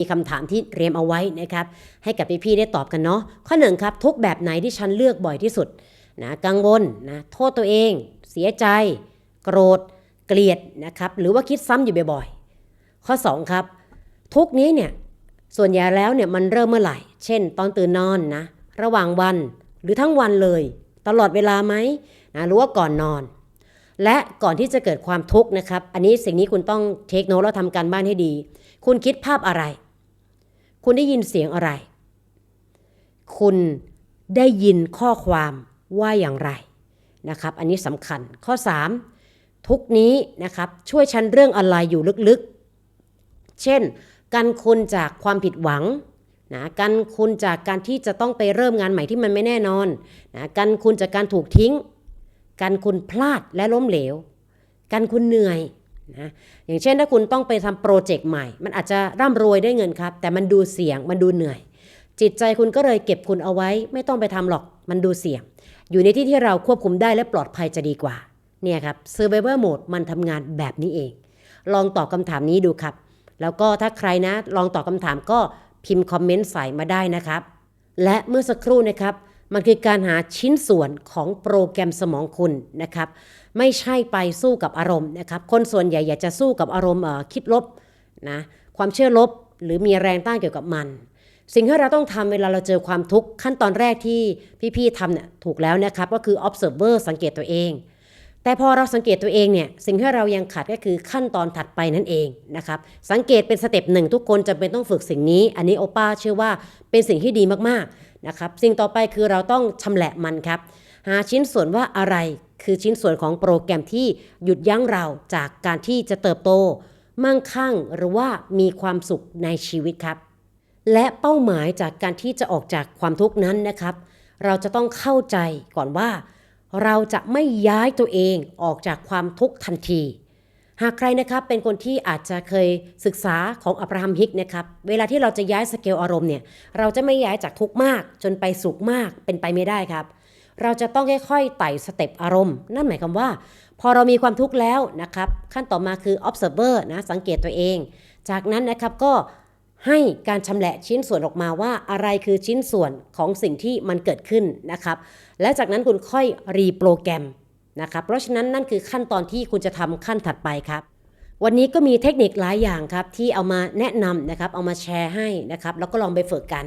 มีคำถามที่เตรียมเอาไว้นะครับให้กับพี่ๆได้ตอบกันเนาะข้อหนึ่งครับทุกแบบไหนที่ฉันเลือกบ่อยที่สุดนะกังวลนะโทษตัวเอง เสียใจ โกรธ เกลียดนะครับหรือว่าคิดซ้ำอยู่บ่อยๆ ข้อ 2 ครับ ทุกนี้เนี่ยส่วนใหญ่แล้วเนี่ยมันเริ่มเมื่อไหร่ เช่น ตอนตื่นนอนนะระหว่างวันหรือทั้งวันเลย ตลอดเวลาไหมนะหรือว่าก่อนนอน และก่อนที่จะเกิดความทุกข์นะครับ อันนี้สิ่งนี้คุณต้องเทคโนแล้วทำการบ้านให้ดี คุณคิดภาพอะไร คุณได้ยินเสียงอะไร คุณได้ยินข้อความว่าอย่างไรนะครับ อันนี้สำคัญ ข้อ 3 ทุกนี้นะครับช่วยฉันเรื่องอะไรอยู่ลึกๆ เช่น กันคุณจากความผิดหวังนะกันคุณจากการที่จะต้องไปเริ่มงานใหม่ที่มันไม่แน่นอนนะกันคุณจากการถูกทิ้ง กันคุณพลาดและล้มเหลว กันคุณเหนื่อย นะอย่างเช่นถ้าคุณต้องไปทำโปรเจกต์ใหม่ มันอาจจะร่ำรวยได้เงินครับ แต่มันดูเสี่ยงมันดูเหนื่อย จิตใจคุณก็เลยเก็บคุณเอาไว้ ไม่ต้องไปทำหรอกมันดูเสี่ยง อยู่ในที่ที่เราควบคุมได้และปลอดภัยจะดีกว่าเนี่ยครับ Survivor Mode มันทำงานแบบนี้เอง ลองตอบคำถามนี้ดูครับ แล้วก็ถ้าใครนะ ลองตอบคำถามก็พิมพ์คอมเมนต์ใส่มาได้นะครับ และเมื่อสักครู่นะครับ มันคือการหาชิ้นส่วนของโปรแกรมสมองคุณนะครับ ไม่ใช่ไปสู้กับอารมณ์นะครับ คนส่วนใหญ่อยากจะสู้กับอารมณ์คิดลบนะความเชื่อลบหรือมีแรงต้านเกี่ยวกับมัน สิ่งที่เราต้องทำเวลาเราเจอความทุกข์ขั้นตอนแรกที่พี่ๆทำเนี่ยถูกแล้วนะครับ ก็คือ observer สังเกตตัวเอง แต่พอเราสังเกตตัวเองเนี่ยสิ่งที่เรายังขาดก็คือขั้นตอนถัดไปนั่นเองนะครับสังเกตเป็นสเต็ปหนึ่งทุกคนจำเป็นต้องฝึกสิ่งนี้ อันนี้โอป้าเชื่อว่าเป็นสิ่งที่ดีมากๆ นะครับสิ่งต่อไปคือเราต้องชำแหละมันครับ หาชิ้นส่วนว่าอะไรคือชิ้นส่วนของโปรแกรมที่หยุดยั้งเราจากการที่จะเติบโต มั่งคั่งหรือว่ามีความสุขในชีวิตครับ และเป้าหมายจากการที่จะออกจากความทุกข์นั้นนะครับ เราจะต้องเข้าใจก่อนว่า เราจะไม่ย้ายตัวเองออกจากความทุกข์ทันที หากใครนะครับเป็นคนที่อาจจะเคยศึกษาของอับราฮัมฮิกนะครับเวลาที่เราจะย้ายสเกลอารมณ์เนี่ยเราจะไม่ย้ายจากทุกมากจนไปสุขมากเป็นไปไม่ได้ครับ เราจะต้องค่อยๆไต่สเต็ปอารมณ์ นั่นหมายความว่า พอเรามีความทุกข์แล้วนะครับขั้นต่อมาคือ observer นะสังเกตตัวเอง จากนั้นนะครับก็ให้การชำแหละชิ้นส่วนออกมาว่าอะไรคือชิ้นส่วนของสิ่งที่มันเกิดขึ้นนะครับและจากนั้นคุณค่อยรีโปรแกรม นะครับเพราะฉะนั้นนั่นคือขั้นตอนที่คุณจะทำขั้นถัดไปครับ วันนี้ก็มีเทคนิคหลายอย่างครับที่เอามาแนะนำนะครับเอามาแชร์ให้นะครับแล้วก็ลองไปฝึกกัน